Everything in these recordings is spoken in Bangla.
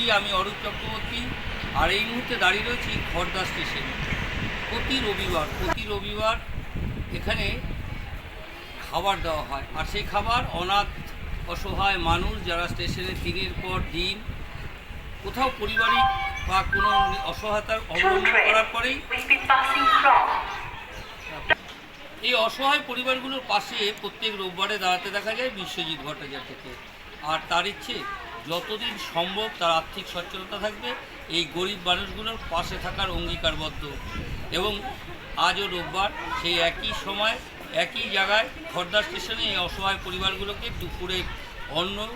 নমস্কারী আমি অরূপ চক্রবর্তী আর এই মুহূর্তে দাঁড়িয়ে রয়েছি খড়দা স্টেশন। প্রতি রবিবার প্রতি রবিবার এখানে খাবার দেওয়া হয়। আর সেই খাবার অনাথ অসহায় মানুষ যারা স্টেশনে দিনের পর দিন কোথাও পারিবারিক বা কোনো অসহায়তার অবলম্বন করার পরেই এই অসহায় পরিবারগুলোর পাশে প্রত্যেক রোববারে দাঁড়াতে দেখা যায় বিশ্বজিৎ ভট্টাচার্যকে। আর তার ইচ্ছে যতদিন সম্ভব তার আর্থিক সচ্ছলতা থাকবে, এই গরিব মানুষগুলোর পাশে থাকার অঙ্গীকারবদ্ধ। এবং আজও রোববার সেই একই সময়, একই জায়গায় খর্দা স্টেশনে এই অসহায় পরিবারগুলোকে দুপুরে অন্ন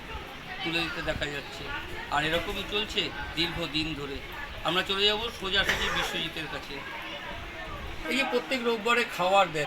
তুলে দিতে দেখা যাচ্ছে। আর এরকমই চলছে দীর্ঘদিন ধরে। আমরা চলে যাব সোজাসুজি বিশ্বজিতের কাছে। এই যে প্রত্যেক রোববারে খাবার দেয়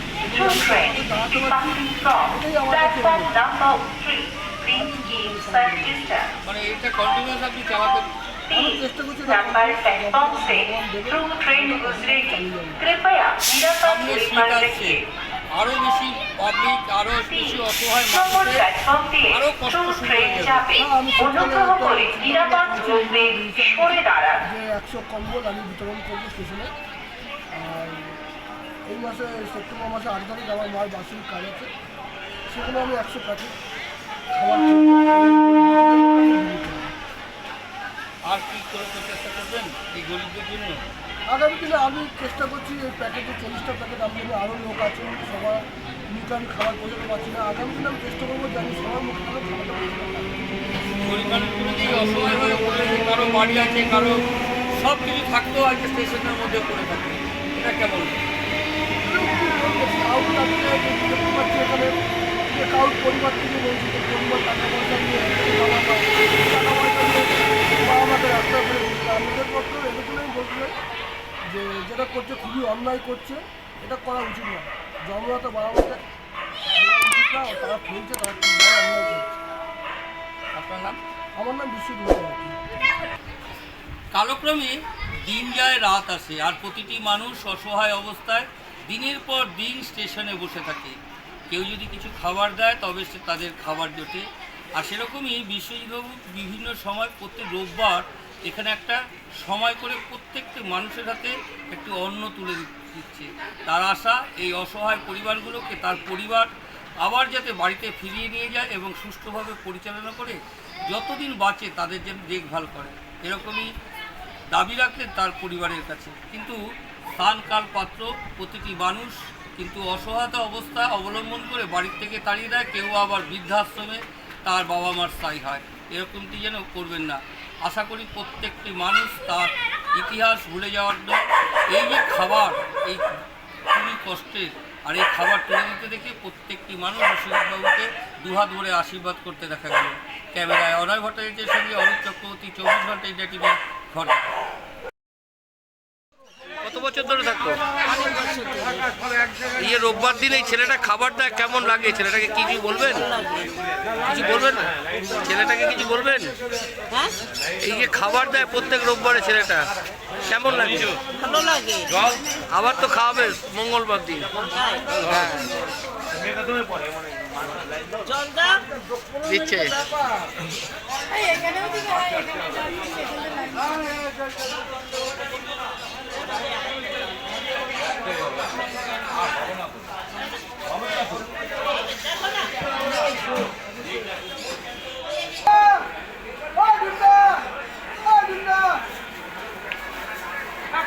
কি বলবো এটা আজকে যা পরিস্থিতি Two trains দাঁড়াতে will be পারছি passing from এটাই আমাদের platform চলবে। number three. Please keep safe distance. মানে এটা কন্টিনিউয়াস আপনি চালাতে আমি চেষ্টা করছি नंबर प्लेटफॉर्म से थ्रू ट्रेन गुजरेगी कृपया निरापद সামনে दूरी শীত पर আসছে रहिए আরো বেশি পাবলিক আরো বেশি অসহায় নম্বর মানুষের প্ল্যাটফর্ম দিয়ে আরো কষ্ট থ্রু শুরু ট্রেন হয়ে যাবে হ্যাঁ, আমি সকালে অনুগ্রহ একটা করে নিরাপদ দূরত্বে সরে দাঁড়ান যে একশো কম্বল আমি বিতরণ করবো স্টেশনে আর এই মাসে সেপ্টেম্বর মাসে আট তারিখ আমার মার বার্ষিক কাজ আছে। সেগুলো আমি একশো প্যাকেট খাবার আর কি করে চেষ্টা করবেন? এই গরিবদের জন্য? আগামী দিনে আমি চেষ্টা করছি এই প্যাকেটে চল্লিশটা প্যাকেট আমি যদি আরও লোক আছে সবার মুখে আমি খাবার পৌঁছাতে পারছি না। আগামী দিনে আমি চেষ্টা করব যে আমি সবার মুখে খাবার পারি। পড়ে কারও বাড়ি আছে কারও সব কিছু থাকতেও আজকে স্টেশনের মধ্যে পড়ে থাকে। এটা কেমন? পরিবার থেকে পরিবার টাকা পয়সা নিয়ে বাবা মাকে যে যেটা করছে খুবই অন্যায় করছে এটা করা উচিত না জন্মদাতা বাবা মাকে তারা ফেলছে তারা আপনার নাম আমার নাম বিশ্বজিৎ কালক্রমে দিন যায়, রাত আসে, আর প্রতিটি মানুষ অসহায় অবস্থায় দিনের পর দিন স্টেশনে বসে থাকে। কেউ যদি কিছু খাবার দেয়, তবে সে তাদের খাবার জোটে। আর সেরকমই বিশ্বজিৎবাবু বিভিন্ন সময় প্রত্যেক রোববার এখানে একটা সময় করে প্রত্যেকটি মানুষের হাতে একটু অন্ন তুলে দিচ্ছে। তার আশা এই অসহায় পরিবারগুলোকে তার পরিবার আবার যাতে বাড়িতে ফিরিয়ে নিয়ে যায় এবং সুষ্ঠুভাবে পরিচালনা করে, যতদিন বাঁচে তাদের যেন দেখভাল করে। এরকমই দাবি রাখলেন তার পরিবারের কাছে। কিন্তু স্থান কাল পাত্র প্রতিটি মানুষ কিন্তু অসহায়তা অবস্থা অবলম্বন করে বাড়ির থেকে তাড়িয়ে দেয়, কেউ আবার বৃদ্ধাশ্রমে তার বাবা মার স্থায়ী হয়। এরকমটি যেন করবেন না। আশা করি প্রত্যেকটি মানুষ তার ইতিহাস ভুলে যাওয়ার নয় এই যে খাবার, এই খুবই কষ্টের, আর এই খাবার তুলে দিতে দেখে প্রত্যেকটি মানুষ সুজিতবাবুকে দুহাত ভরে আশীর্বাদ করতে দেখা গেল। ক্যামেরায় অনয় ভট্টাচার্যের সঙ্গে অরূপ চক্রবর্তী, চব্বিশ ঘণ্টা ইন্ডিয়া টিভি ঘর এই রোববার দিন এই ছেলেটা খাবার দেয় কেমন লাগে? ছেলেটাকে কি কিছু বলবেন? কিছু বলবেন? ছেলেটাকে কিছু বলবেন? হ্যাঁ? এই যে খাবার দেয় প্রত্যেক রোববারে ছেলেটা কেমন লাগে? ভালো লাগে। আবার তো খাওয়াবে মঙ্গলবার দিন। হ্যাঁ। দিচ্ছে।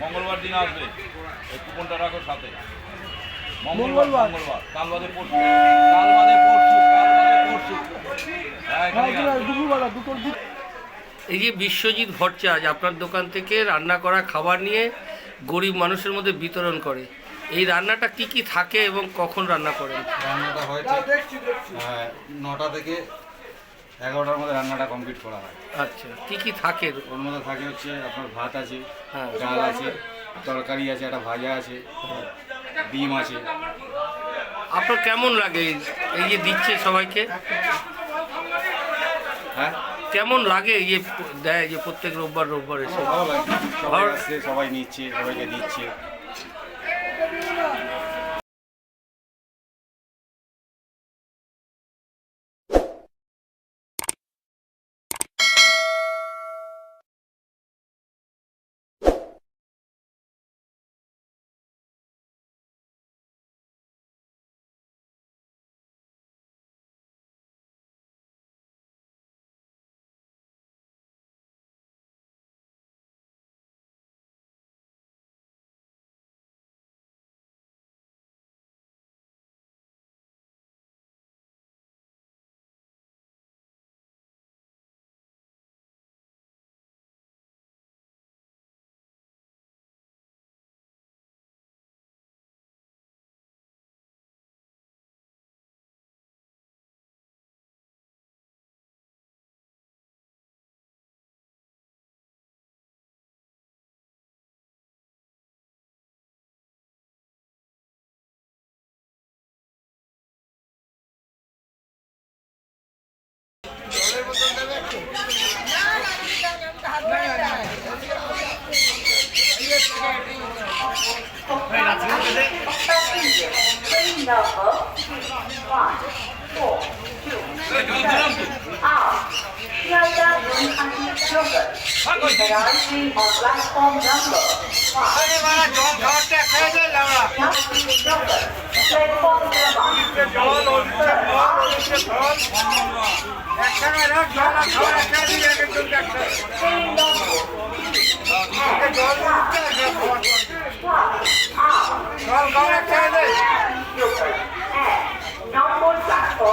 মঙ্গলবার দিন আসবে। এই কুপনটা রাখো সাথে। মঙ্গলবার? মঙ্গলবার? কাল বাদে পরশু। কাল বাদে পরশু। কাল বাদে পরশু হ্যাঁ হ্যাঁ দুপুরবেলা দুটোর এই যে বিশ্বজিৎ ভট্টাচার্য আপনার দোকান থেকে রান্না করা খাবার নিয়ে গরিব মানুষের মধ্যে বিতরণ করে। এই রান্নাটা কি কি থাকে এবং কখন রান্না করেন? রান্নাটা হয়েছে নটা থেকে এগারোটার মধ্যে রান্নাটা কমপ্লিট করা হয়। আচ্ছা কি কি থাকে? ওর মধ্যে থাকে হচ্ছে আপনার ভাত আছে হ্যাঁ। ডাল আছে তরকারি আছে একটা ভাজা আছে ডিম আছে। আপনার কেমন লাগে? এই- যে দিচ্ছে সবাইকে? হ্যাঁ? কেমন লাগে ইয়ে দেয় যে প্রত্যেক রোববার রোববার এসে? ভালো লাগে। সবাই নিচ্ছে সবাইকে দিচ্ছে। Number one, four, two, seven, out. Siaga Gunhati Yogurt is arriving on platform number five. Siaga Yogurt, platform number Train number Yogurt